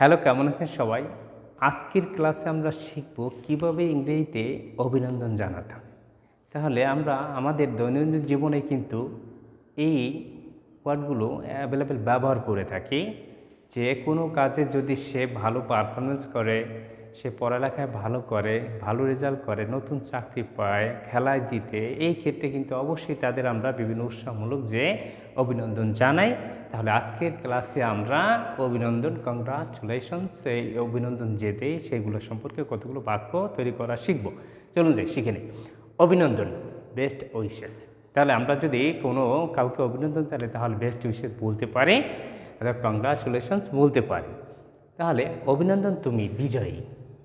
Hello, কেমন আছেন সবাই? আজকের ক্লাসে আমরা শিখব কীভাবে ইংরেজিতে অভিনন্দন জানাতে তাহলে আমরা আমাদের দৈনন্দিন জীবনে কিন্তু এই ওয়ার্ডগুলো অ্যাভেলেবেল ব্যবহার করে থাকি। যে কোনো কাজে যদি সে ভালো পারফরমেন্স করে সে পড়ালেখায় ভালো করে, ভালো রেজাল্ট করে, নতুন চাকরি পায়, খেলায় জিতে, এই ক্ষেত্রে কিন্তু অবশ্যই তাদের আমরা বিভিন্ন উৎসাহমূলক যে অভিনন্দন জানাই। তাহলে আজকের ক্লাসে আমরা অভিনন্দন কংগ্রাচুলেশনস এই অভিনন্দন যে দেই সেগুলো সম্পর্কে কতগুলো বাক্য তৈরি করা শিখব। চলুন যাই, শিখে নিই। অভিনন্দন বেস্ট উইশেস তাহলে আমরা যদি কোনো কাউকে অভিনন্দন জানাই, তাহলে বেস্ট উইশেস বলতে পারি, অর্থাৎ কংগ্রাচুলেশনস বলতে পারি। তাহলে অভিনন্দন তুমি বিজয়ী।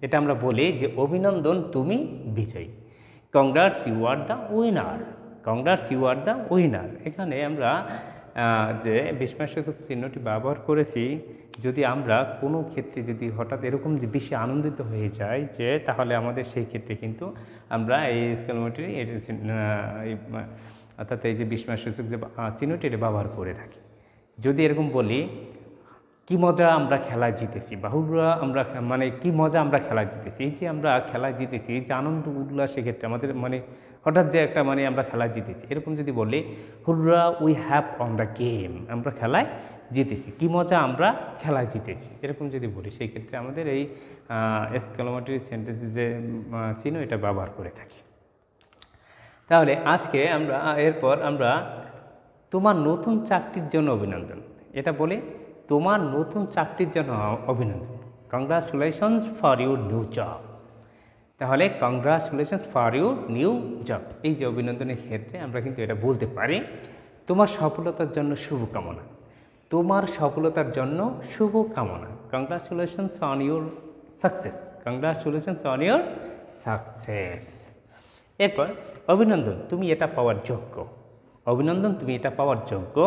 এটা আমরা বলি যে অভিনন্দন তুমি বিজয়ী। Congrats you are the winner congrats you are the winner এখানে আমরা যে বিস্ময়সূচক চিহ্নটি ব্যবহার করেছি, যদি আমরা কোনো ক্ষেত্রে যদি হঠাৎ এরকম যে বেশি আনন্দিত হয়ে যায় যে, তাহলে আমাদের সেই ক্ষেত্রে কিন্তু আমরা এই স্কেলমোটি অর্থাৎ এই যে বিস্ময়সূচক যে চিহ্নটি এটা ব্যবহার করে থাকি। যদি এরকম বলি কি মজা আমরা খেলায় জিতেছি? বাহুরা আমরা মানে কি মজা আমরা খেলায় জিতেছি? এই যে আমরা খেলায় জিতেছি, এই যে আনন্দ উল্লাস সেক্ষেত্রে আমাদের মানে হঠাৎ যে একটা মানে আমরা খেলায় জিতেছি। এরকম যদি বলি hurrah we have won the game আমরা খেলায় জিতেছি। কি মজা আমরা খেলায় জিতেছি? এরকম যদি বলি সেই ক্ষেত্রে আমাদের এই এসকালোমেটরি সেন্টেন্সের যে চিহ্ন, এটা ব্যবহার করে থাকি। তাহলে আজকে আমরা, এরপর আমরা তোমার নতুন চাকরির জন্য অভিনন্দন। এটা বলি তোমার নতুন চাকরির জন্য অভিনন্দন। Congratulations for your new job তাহলে congratulations for your new job এই যে অভিনন্দনের ক্ষেত্রে আমরা কিন্তু এটা বলতে পারি, তোমার সফলতার জন্য শুভকামনা। তোমার সফলতার জন্য শুভকামনা। Congratulations on your success congratulations on your success এরপর, অভিনন্দন, তুমি এটা পাওয়ার যোগ্য। অভিনন্দন, তুমি এটা পাওয়ার যোগ্য।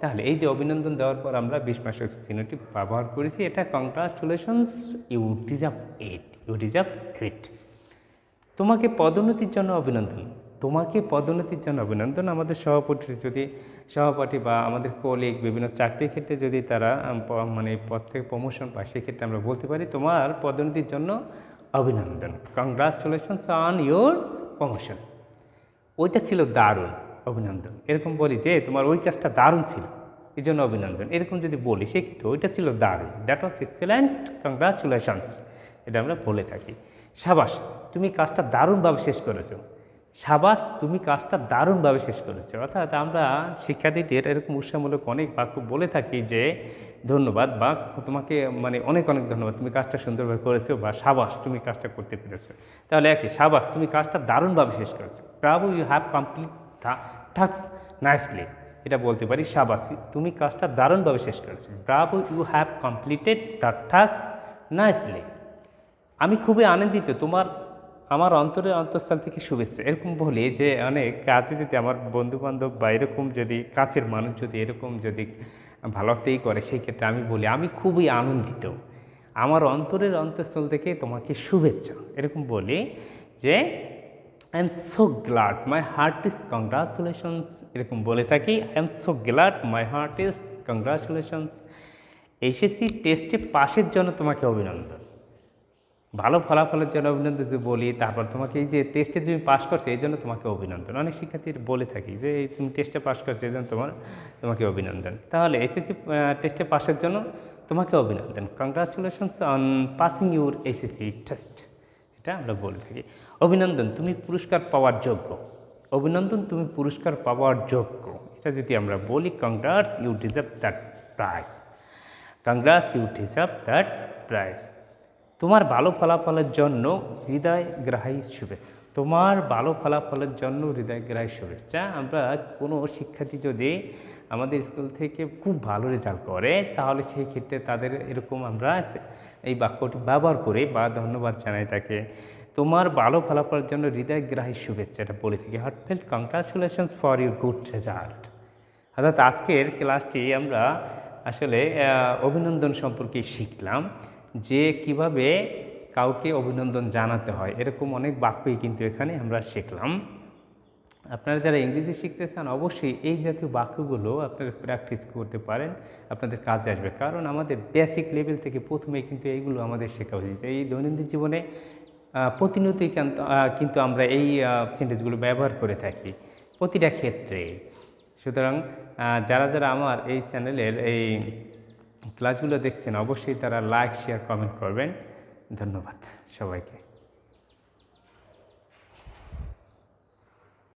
তাহলে এই যে অভিনন্দন দেওয়ার পর আমরা বিশ মাসের চিহ্নটি ব্যবহার করেছি, এটা congratulations you deserve it you deserve it তোমাকে পদোন্নতির জন্য অভিনন্দন। তোমাকে পদোন্নতির জন্য অভিনন্দন। আমাদের সহপাঠী যদি, সহপাঠী বা আমাদের কলিগ বিভিন্ন চাকরির ক্ষেত্রে যদি তারা মানে পদ থেকে প্রমোশন পায়, সেক্ষেত্রে আমরা বলতে পারি তোমার পদোন্নতির জন্য অভিনন্দন। কংগ্রাচুলেশনস অন ইউর প্রমোশন ওইটা ছিল দারুণ। অভিনন্দন। এরকম বলি যে তোমার ওই কাজটা দারুণ ছিল, এই জন্য অভিনন্দন। এরকম যদি বলি সেক্ষেত্রে ওইটা ছিল দারুণ। দ্যাট ওয়াজ এক্সেলেন্ট কংগ্রাচুলেশনস এটা আমরা বলে থাকি। সাবাস, তুমি কাজটা দারুণভাবে শেষ করেছ। সাবাস, তুমি কাজটা দারুণভাবে শেষ করেছ। অর্থাৎ আমরা শিক্ষার্থীদের এরকম উৎসাহমূলক অনেক বাক্য বলে থাকি যে, ধন্যবাদ বা তোমাকে মানে অনেক অনেক ধন্যবাদ। তুমি কাজটা সুন্দরভাবে করেছ বা সাবাস, তুমি কাজটা করতে পেরেছ। তাহলে একই, সাবাস, তুমি কাজটা দারুণভাবে শেষ করেছ। Bravo you have complete tasks nicely এটা বলতে পারি, সাবাসি। তুমি কাজটা দারুণভাবে শেষ করেছ। Bravo you have completed the tasks nicely আমি খুবই আনন্দিত তোমার, আমার অন্তরের অন্তঃস্থল থেকে শুভেচ্ছা। এরকম বলি যে অনেক কাজে যদি আমার বন্ধু বান্ধব বা এরকম যদি কাছের মানুষ যদি এরকম যদি ভালো একটাই করে, সেই ক্ষেত্রে আমি বলি, আমি খুবই আনন্দিত। আমার অন্তরের অন্তঃস্থল থেকে তোমাকে শুভেচ্ছা। এরকম বলি যে I am so glad my heart is congratulations এরকম বলে থাকি I am so glad my heart is congratulations SSC টেস্টে পাশের জন্য তোমাকে অভিনন্দন। ভালো ফলাফলের জন্য অভিনন্দন যদি বলি, তারপর তোমাকে এই যে টেস্টে তুমি পাস করছ, এই জন্য তোমাকে অভিনন্দন। অনেক শিক্ষার্থীর বলে থাকি যে তুমি টেস্টে পাস করছ, এই জন্য তোমার, তোমাকে অভিনন্দন। তাহলে এসএসসি টেস্টে পাসের জন্য তোমাকে অভিনন্দন। Congratulations on passing your SSC test এটা আমরা বলে থাকি। অভিনন্দন, তুমি পুরস্কার পাওয়ার যোগ্য। অভিনন্দন, তুমি পুরস্কার পাওয়ার যোগ্য। এটা যদি আমরা বলি congrats you deserve that prize congrats you deserve that prize তোমার ভালো ফলাফলের জন্য হৃদয়গ্রাহী শুভেচ্ছা। তোমার ভালো ফলাফলের জন্য হৃদয়গ্রাহী শুভেচ্ছা। আমরা কোনো শিক্ষার্থী যদি আমাদের স্কুল থেকে খুব ভালো রেজাল্ট করে, তাহলে সেই ক্ষেত্রে তাদের এরকম আমরা এই বাক্যটি ব্যবহার করে বা ধন্যবাদ জানাই তাকে। তোমার ভালো ফলাফলের জন্য হৃদয়গ্রাহী শুভেচ্ছা। এটা বলে থাকি heartfelt congratulations for your good result অর্থাৎ আজকের ক্লাসটি আমরা আসলে অভিনন্দন সম্পর্কে শিখলাম যে কীভাবে কাউকে অভিনন্দন জানাতে হয়। এরকম অনেক বাক্যই কিন্তু এখানে আমরা শিখলাম। আপনারা যারা ইংরেজি শিখতে চান অবশ্যই এই জাতীয় বাক্যগুলো আপনারা প্র্যাকটিস করতে পারেন, আপনাদের কাজে আসবে। কারণ আমাদের বেসিক লেভেল থেকে প্রথমে কিন্তু এইগুলো আমাদের শেখা উচিত। এই দৈনন্দিন জীবনে প্রতিনিয়তই কিন্তু আমরা এই সেন্টেন্সগুলো ব্যবহার করে থাকি প্রতিটা ক্ষেত্রে। সুতরাং যারা যারা আমার এই চ্যানেলের এই ক্লাসগুলো দেখছেন, অবশ্যই তারা লাইক শেয়ার কমেন্ট করবেন। ধন্যবাদ সবাইকে।